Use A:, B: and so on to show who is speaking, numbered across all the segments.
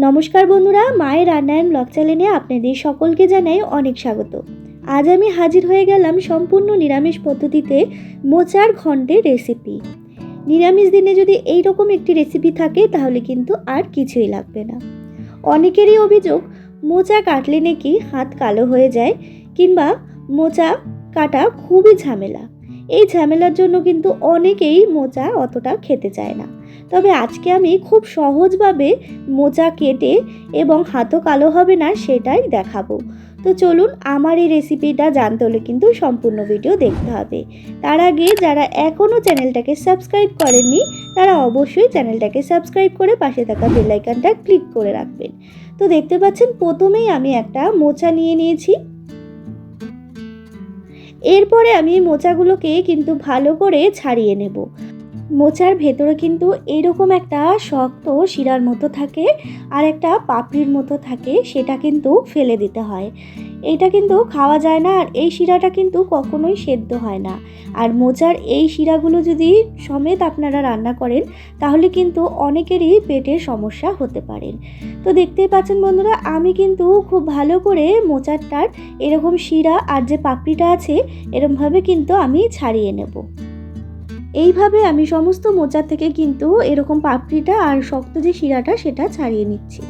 A: নমস্কার বন্ধুরা, মায়ের রান্নায়ন ব্লগ চ্যানেলে আপনাদের সকলকে জানাই অনেক স্বাগত। আজ আমি হাজির হয়ে গেলাম সম্পূর্ণ নিরামিষ পদ্ধতিতে মোচার ঘন্টের রেসিপি নিরামিষ দিনে যদি এই রকম একটি রেসিপি থাকে, তাহলে কিন্তু আর কিছুই লাগবে না। অনেকেরই অভিযোগ, মোচা কাটলে নাকি হাত কালো হয়ে যায় কিংবা মোচা কাটা খুবই ঝামেলা। এই ঝামেলার জন্য কিন্তু অনেকেই মোচা অতটা খেতে চায় না। তবে আজকে আমি খুব সহজভাবে মোচা কেটে এবং হাতও কালো হবে না সেটাই দেখাবো। তো চলুন আমার এই রেসিপিটা জানতে হলে কিন্তু সম্পূর্ণ ভিডিও দেখতে হবে। তার আগে যারা এখনও চ্যানেলটাকে সাবস্ক্রাইব করেননি, তারা অবশ্যই চ্যানেলটাকে সাবস্ক্রাইব করে পাশে থাকা বেলাইকানটা ক্লিক করে রাখবেন। তো দেখতে পাচ্ছেন, প্রথমেই আমি একটা মোচা নিয়ে নিয়েছি। এরপরে আমি মোচাগুলোকে কিন্তু ভালো করে ছাড়িয়ে নেব। মোচার ভেতরে কিন্তু এরকম একটা শক্ত শিরার মতো থাকে আর একটা পাপড়ির মতো থাকে, সেটা কিন্তু ফেলে দিতে হয়। এটা কিন্তু খাওয়া যায় না আর এই শিরাটা কিন্তু কখনোই সেদ্ধ হয় না। আর মোচার এই শিরাগুলো যদি সমেত আপনারা রান্না করেন, তাহলে কিন্তু অনেকেরই পেটের সমস্যা হতে পারেন তো দেখতেই পাচ্ছেন বন্ধুরা, আমি কিন্তু খুব ভালো করে মোচারটার এরকম শিরা আর যে পাপড়িটা আছে এরকমভাবে কিন্তু আমি ছাড়িয়ে নেব। এইভাবে আমি সমস্ত মোচার থেকে কিন্তু এরকম পাপড়িটা আর শক্ত যে শিরাটা সেটা ছাড়িয়ে নিচ্ছি।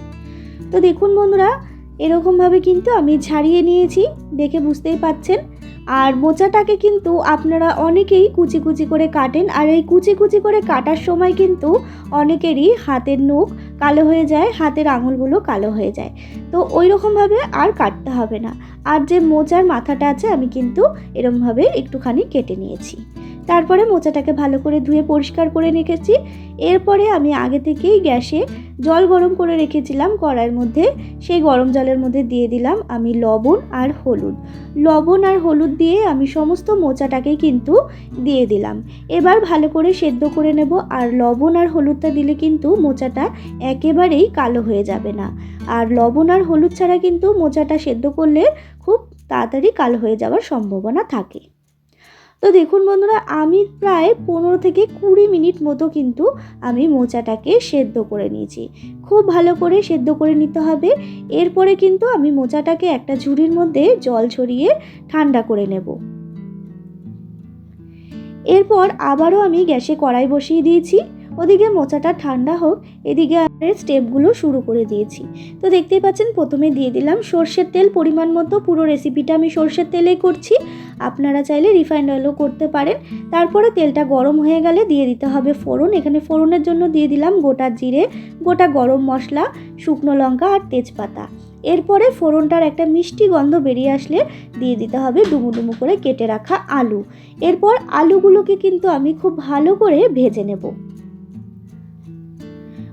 A: তো দেখুন বন্ধুরা, এরকমভাবে কিন্তু আমি ছাড়িয়ে নিয়েছি, দেখে বুঝতেই পাচ্ছেন। আর মোচাটাকে কিন্তু আপনারা অনেকেই কুচি কুচি করে কাটেন, আর এই কুচি কুচি করে কাটার সময় কিন্তু অনেকেরই হাতের নখ কালো হয়ে যায়, হাতের আঙুলগুলো কালো হয়ে যায়। তো ওই রকমভাবে আর কাটতে হবে না। আর যে মোচার মাথাটা আছে, আমি কিন্তু এরমভাবে একটুখানি কেটে নিয়েছি। তারপরে মোচাটাকে ভালো করে ধুয়ে পরিষ্কার করে রেখেছি। এরপরে আমি আগে থেকেই গ্যাসে জল গরম করে রেখেছিলাম কড়াইয়ের মধ্যে। সেই গরম জলের মধ্যে দিয়ে দিলাম আমি লবণ আর হলুদ। লবণ আর হলুদ দিয়ে আমি সমস্ত মোচাটাকে কিন্তু দিয়ে দিলাম। এবার ভালো করে সেদ্ধ করে নেব আর লবণ আর হলুদটা দিলে কিন্তু মোচাটা একেবারেই কালো হয়ে যাবে না। আর লবণ আর হলুদ ছাড়া কিন্তু মোচাটা সেদ্ধ করলে খুব তাড়াতাড়ি কালো হয়ে যাওয়ার সম্ভাবনা থাকে। তো দেখুন বন্ধুরা, আমি প্রায় পনেরো থেকে কুড়ি মিনিট মতো কিন্তু আমি মোচাটাকে সেদ্ধ করে নিয়েছি। খুব ভালো করে সেদ্ধ করে নিতে হবে। এরপরে কিন্তু আমি মোচাটাকে একটা ঝুড়ির মধ্যে জল ছড়িয়ে ঠান্ডা করে নেব। এরপর আবারও আমি গ্যাসে কড়াই বসিয়ে দিয়েছি। ওদিকে মোচাটা ঠান্ডা হোক, এদিকে আমি স্টেপগুলো শুরু করে দিয়েছি। তো দেখতেই পাচ্ছেন, প্রথমে দিয়ে দিলাম সর্ষের তেল, পরিমাণ মতো পুরো রেসিপিটা আমি সর্ষের তেলেই করছি। আপনারা চাইলে রিফাইন্ড অয়েলও করতে পারেন। তারপরে তেলটা গরম হয়ে গেলে দিয়ে দিতে হবে ফোড়ন। এখানে ফোড়নের জন্য দিয়ে দিলাম গোটা জিরে, গোটা গরম মশলা, শুকনো লঙ্কা আর তেজপাতা। এরপরে ফোড়নটার একটা মিষ্টি গন্ধ বেরিয়ে আসলে দিয়ে দিতে হবে ডুমু ডুমু করে কেটে রাখা আলু। এরপর আলুগুলোকে কিন্তু আমি খুব ভালো করে ভেজে নেব।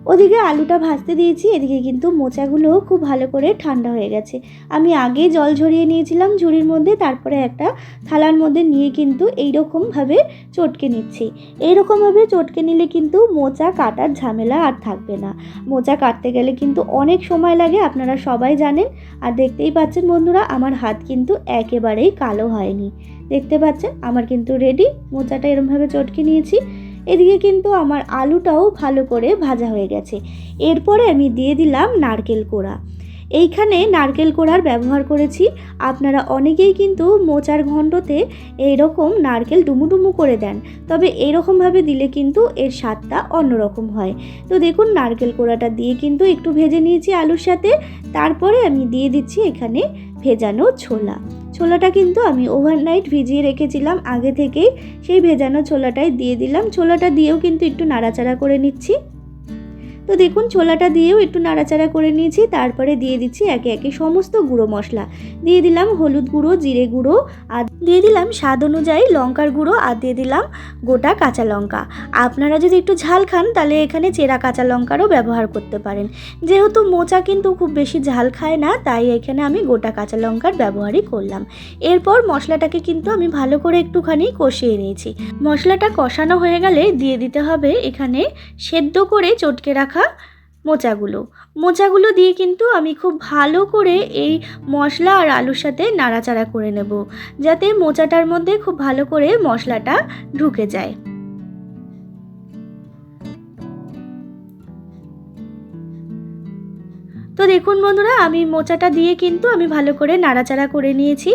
A: ওদিকে আলুটা ভাজতে দিয়েছি, এদিকে কিন্তু মোচাগুলো খুব ভালো করে ঠান্ডা হয়ে গেছে। আমি আগে জল ঝরিয়ে নিয়েছিলাম ঝুড়ির মধ্যে, তারপরে একটা থালার মধ্যে নিয়ে কিন্তু এইরকমভাবে চটকে নিচ্ছি। এইরকমভাবে চটকে নিলে কিন্তু মোচা কাটার ঝামেলা আর থাকবে না। মোচা কাটতে গেলে কিন্তু অনেক সময় লাগে, আপনারা সবাই জানেন। আর দেখতেই পাচ্ছেন বন্ধুরা, আমার হাত কিন্তু একেবারেই কালো হয়নি। দেখতে পাচ্ছেন, আমার কিন্তু রেডি মোচাটা এরমভাবে চটকে নিয়েছি। এদিকে কিন্তু আমার আলুটাও ভালো করে ভাজা হয়ে গেছে। এরপরে আমি দিয়ে দিলাম নারকেল কোড়া। এইখানে নারকেল কোড়ার ব্যবহার করেছি। আপনারা অনেকেই কিন্তু মোচার ঘণ্টতে এইরকম নারকেল ডুমুডুমু করে দেন। তবে এরকমভাবে দিলে কিন্তু এর স্বাদটা অন্যরকম হয়। তো দেখুন, নারকেল কোড়াটা দিয়ে কিন্তু একটু ভেজে নিয়েছি আলুর সাথে। তারপরে আমি দিয়ে দিচ্ছি এখানে ভেজানো ছোলা। ছোলাটা কিন্তু আমি ওভারনাইট ভিজিয়ে রেখেছিলাম, আগে থেকেই সেই ভেজানো ছোলাটাই দিয়ে দিলাম। ছোলাটা দিয়েও কিন্তু একটু নাড়াচাড়া করে নিচ্ছি। তো দেখুন, ছোলাটা দিয়েও একটু নাড়াচাড়া করে নিয়েছি, তারপরে দিয়ে দিচ্ছি একে একে সমস্ত গুঁড়ো মশলা। দিয়ে দিলাম হলুদ গুঁড়ো, জিরে গুঁড়ো আর দিয়ে দিলাম স্বাদ অনুযায়ী লঙ্কার গুঁড়ো আর দিয়ে দিলাম গোটা কাঁচা লঙ্কা। আপনারা যদি একটু ঝাল খান, তাহলে এখানে চেরা কাঁচা লঙ্কারও ব্যবহার করতে পারেন। যেহেতু মোচা কিন্তু খুব বেশি ঝাল খায় না, তাই এখানে আমি গোটা কাঁচা লঙ্কার ব্যবহারই করলাম। এরপর মশলাটাকে কিন্তু আমি ভালো করে একটুখানি কষিয়ে নিয়েছি। মশলাটা কষানো হয়ে গেলে দিয়ে দিতে হবে এখানে সেদ্ধ করে চটকে রাখা মোচাগুলো। মোচাগুলো দিয়ে কিন্তু আমি খুব ভালো করে এই মশলা আর আলুর সাথে নাড়াচাড়া করে নেব, যাতে মোচাটার মধ্যে খুব ভালো করে মশলাটা ঢুকে যায়। দেখুন বন্ধুরা, আমি মোচাটা দিয়ে কিন্তু আমি ভালো করে নাড়াচাড়া করে নিয়েছি।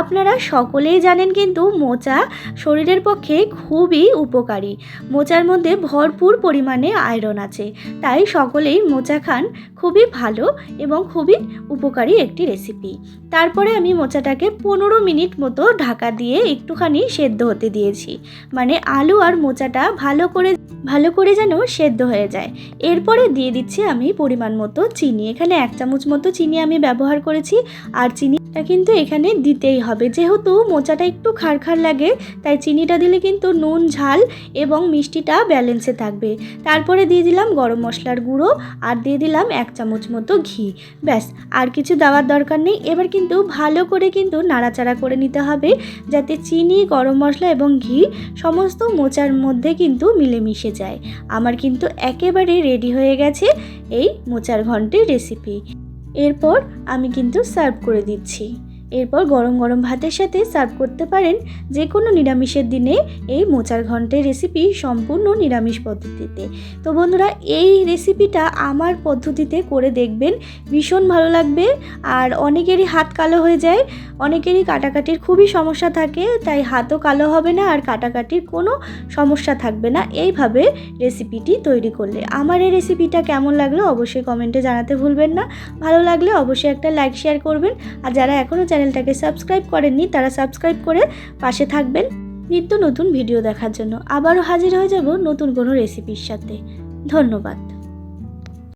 A: আপনারা সকলেই জানেন কিন্তু মোচা শরীরের পক্ষে খুবই উপকারী। মোচার মধ্যে ভরপুর পরিমাণে আয়রন আছে, তাই সকলেই মোচা খান। খুবই ভালো এবং খুবই উপকারী একটি রেসিপি তারপরে আমি মোচাটাকে পনেরো মিনিট মতো ঢাকা দিয়ে একটুখানি সেদ্ধ হতে দিয়েছি। মানে আলু আর মোচাটা ভালো করে ভালো করে যেন সেদ্ধ হয়ে যায়। এরপরে দিয়ে দিচ্ছি আমি পরিমাণ মতো চিনি। এখানে এক চামচ মতো চিনি আমি ব্যবহার করেছি, আর চিনিটা কিন্তু এখানে দিতেই হবে। যেহেতু মোচাটা একটু খারখার লাগে, তাই চিনিটা দিলে কিন্তু নুন, ঝাল এবং মিষ্টিটা ব্যালেন্সে থাকবে। তারপরে দিয়ে দিলাম গরম মশলার গুঁড়ো, আর দিয়ে দিলাম এক চামচ মতো ঘি। ব্যাস, আর কিছু দেওয়ার দরকার নেই। এবার কিন্তু ভালো করে কিন্তু নাড়াচাড়া করে নিতে হবে, যাতে চিনি, গরম মশলা এবং ঘি সমস্ত মোচার মধ্যে কিন্তু মিলেমিশে যায়। আমার কিন্তু একেবারে রেডি হয়ে গেছে। এই মোচার ঘন্টের রেসিপি এরপর আমি কিন্তু সার্ভ করে দিচ্ছি। এরপর গরম গরম ভাতের সাথে সার্ভ করতে পারেন যে কোনো নিরামিষের দিনে এই মোচার ঘন্টের রেসিপি সম্পূর্ণ নিরামিষ পদ্ধতিতে। তো বন্ধুরা, এই রেসিপিটা আমার পদ্ধতিতে করে দেখবেন, ভীষণ ভালো লাগবে আর অনেকেরই হাত কালো হয়ে যায়, অনেকেরই কাটাকাটির খুবই সমস্যা থাকে, তাই হাতও কালো হবে না আর কাটাকাটির কোনো সমস্যা থাকবে না। এইভাবে রেসিপিটি তৈরি করলে। আমার এই রেসিপিটা কেমন লাগল অবশ্যই কমেন্টে জানাতে ভুলবেন না। ভালো লাগলে অবশ্যই একটা লাইক শেয়ার করবেন। আর যারা এখনও চ্যানেলটাকে সাবস্ক্রাইব করেননি, তারা সাবস্ক্রাইব করে পাশে থাকবেন নিত্য নতুন ভিডিও দেখার জন্য। আবারও হাজির হয়ে যাব নতুন কোনো রেসিপির সাথে। ধন্যবাদ।